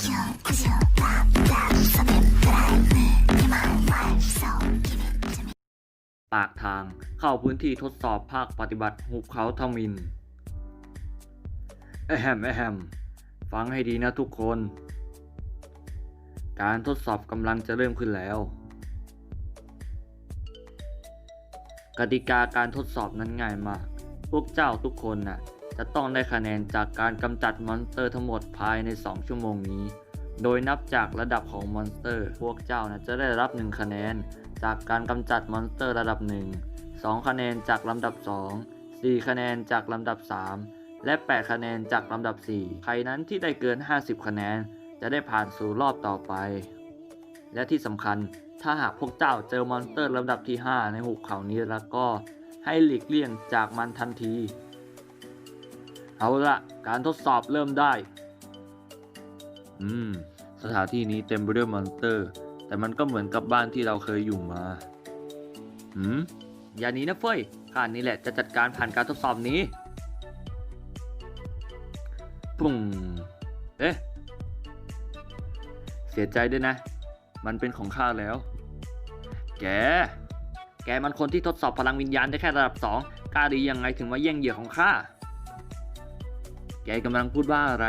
ปากทางเข้าพื้นที่ทดสอบภาคปฏิบัติหุบเขาทมินแอแฮมแอแฮมฟังให้ดีนะทุกคน การทดสอบกำลังจะเริ่มขึ้นแล้ว กติกาการทดสอบนั้นง่ายมาก พวกเจ้าทุกคนน่ะ จะต้องได้คะแนนจากการกำจัดมอนสเตอร์ทั้งหมดภายใน 2 ชั่วโมงนี้ โดยนับจากระดับของมอนสเตอร์ พวกเจ้านะจะได้รับ 1 คะแนน จากการกำจัดมอนสเตอร์ระดับ 1 2 คะแนนจากลำดับ 2 4 คะแนนจากลำดับ 3 และ 8 คะแนนจากลำดับ 4 ใครนั้นที่ได้เกิน 50 คะแนน จะได้ผ่านสู่รอบต่อไป และที่สำคัญถ้าหากพวกเจ้าเจอมอนสเตอร์ลำดับที่ 5 ในหุบเขานี้แล้วก็ให้หลีกเลี่ยงจากมันทันที เอาละการทดสอบเริ่มได้ อืม สถานที่นี้เต็มไปด้วยมอนสเตอร์ แต่มันก็เหมือนกับบ้านที่เราเคยอยู่มา หืม อย่าหนีนะเฟ้ยข้านี่แหละจะจัดการผ่านการทดสอบนี้ ปุ่ง เอ๊ะ เสียใจด้วยนะ มันเป็นของข้าแล้ว แก แกมันคนที่ทดสอบพลังวิญญาณได้แค่ระดับสองกล้าดียังไงถึงมาแย่งเหยื่อของข้า กกำลังพูดว่าอะไร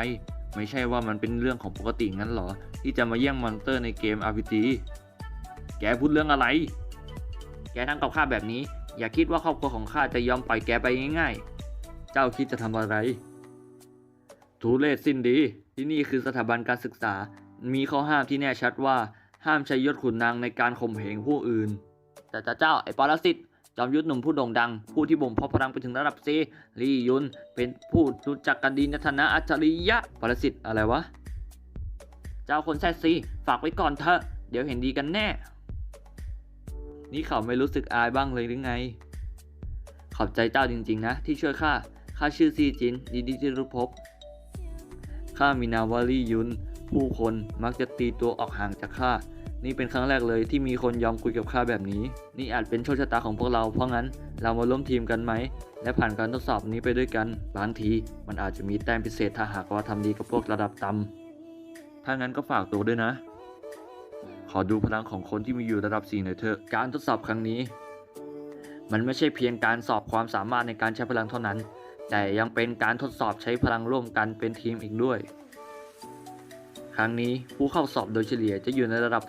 ไม่ใช่ว่ามันเป็นเรื่องของปกติงั้นเหรอ ที่จะมาแย่งมอนสเตอร์ในเกม RPG แกพูดเรื่องอะไร แกทำกับข้าแบบนี้ อย่าคิดว่าครอบครัวของข้าจะยอมปล่อยแกไปง่ายๆ เจ้าคิดจะทำอะไร ทุเรศสิ้นดี ที่นี่คือสถาบันการศึกษา มีข้อห้ามที่แน่ชัดว่าห้ามใช้ยศขุนนางในการข่มเหงผู้อื่น แต่เจ้าไอ้ปรสิต จอมยุทธหนุ่มผู้โด่งดัง ผู้ที่บ่มเพาะพลังไปถึงระดับซีลียุน เป็นผู้รู้จักกันดีในฐานะอัจฉริยะปรสิตอะไรวะ เจ้าคนแซดซีฝากไว้ก่อนเถอะ เดี๋ยวเห็นดีกันแน่ นี่เขาไม่รู้สึกอายบ้างเลยหรือไง ขอบใจเจ้าจริงๆนะ ที่ช่วยข้า ข้าชื่อซีจินยินดีที่รู้พบ ข้ามีนาวาลี่ยุน ผู้คนมักจะตีตัวออกห่างจากข้า นี่เป็นครั้งแรกเลยที่มีคนยอมคุยกับข้าแบบนี้ นี่อาจเป็นโชคชะตาของพวกเรา เพราะงั้นเรามาร่วมทีมกันไหม และผ่านการทดสอบนี้ไปด้วยกัน บางที มันอาจจะมีแต้มพิเศษถ้าหากว่าทำดีกับพวกระดับต่ำถ้างั้นก็ฝากตัวด้วยนะ ขอดูพลังของคนที่มีอยู่ระดับ4หน่อยเถอะ การทดสอบครั้งนี้ มันไม่ใช่เพียงการสอบความสามารถในการใช้พลังเท่านั้น แต่ยังเป็นการทดสอบใช้พลังร่วมกันเป็นทีมอีกด้วย ครั้งนี้ผู้เข้าสอบโดยเฉลี่ยจะอยู่ในระดับ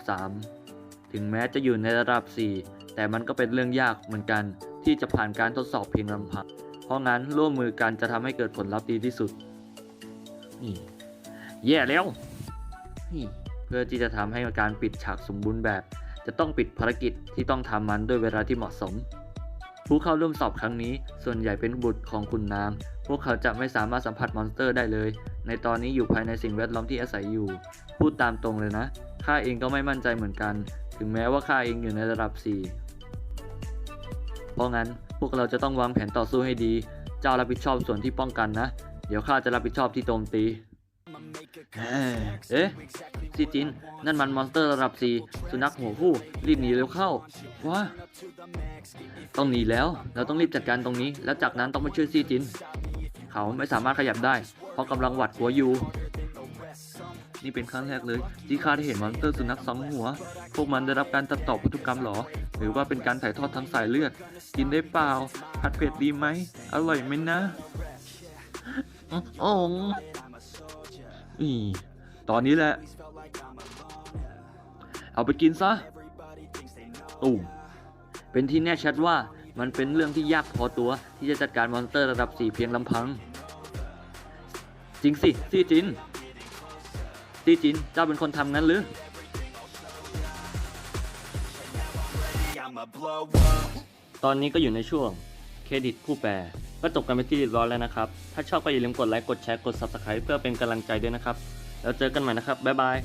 3 ถึงแม้จะอยู่ในระดับ 4 แต่มันก็เป็นเรื่องยากเหมือนกันที่จะผ่านการทดสอบเพียงลำพัง เพราะงั้นร่วมมือกันจะทำให้เกิดผลลัพธ์ดีที่สุดนี่แย่แล้วนี่เพื่อที่จะทำให้การปิดฉากสมบูรณ์แบบ จะต้องปิดภารกิจที่ต้องทำมันด้วยเวลาที่เหมาะสม ผู้เข้าร่วมสอบครั้งนี้ ส่วนใหญ่เป็นบุตรของคุณนาง พวกเขาจะไม่สามารถสัมผัสมอนสเตอร์ได้เลย ในตอนนี้อยู่ภายในสิ่งแวดล้อมที่อาศัยอยู่ พูดตามตรงเลยนะ ข้าเองก็ไม่มั่นใจเหมือนกัน ถึงแม้ว่าข้าเองอยู่ในระดับ 4 เพราะงั้นพวกเราจะต้องวางแผนต่อสู้ให้ดี เจ้ารับผิดชอบส่วนที่ป้องกันนะ เดี๋ยวข้าจะรับผิดชอบที่โจมตี เอ๊ะซีจิน นั่นมันมอนสเตอร์ระดับ4สุนัขหัวผู้ รีบหนีเร็วเข้าว้าต้องหนีแล้ว เราต้องรีบจัดการตรงนี้ แล้วจากนั้นต้องไปช่วยซีจิน เขาไม่สามารถขยับได้ เพราะกำลังหวัดหัวอยู่ นี่เป็นครั้งแรกเลย ที่ข้าได้เห็นมอนสเตอร์สุนัขสองหัว พวกมันได้รับการตัดต่อพันธุกรรมหรอ หรือว่าเป็นการถ่ายทอดทางสายเลือด กินได้เปล่าผัดเผ็ดดีไหม อร่อยไหมนะอื้อ โองอีตอนนี้แหละ เอาไปกินซะตุ่มเป็นที่แน่ชัดว่ามันเป็นเรื่องที่ยากพอตัวที่จะจัดการมอนสเตอร์ระดับ 4 เพียงลำพัง จริงสิซีจินซีจินเจ้าเป็นคนทำงั้นหรือตอนนี้ก็อยู่ในช่วงเค รดิตผู้แปลก็จบกันไปที่เรียบร้อยแล้วนะครับ ถ้าชอบก็อย่าลืมกดไลค์ กดแชร์ กด Subscribe เพื่อเป็นกำลังใจด้วยนะครับ แล้วเจอกันใหม่นะครับ บ๊ายบาย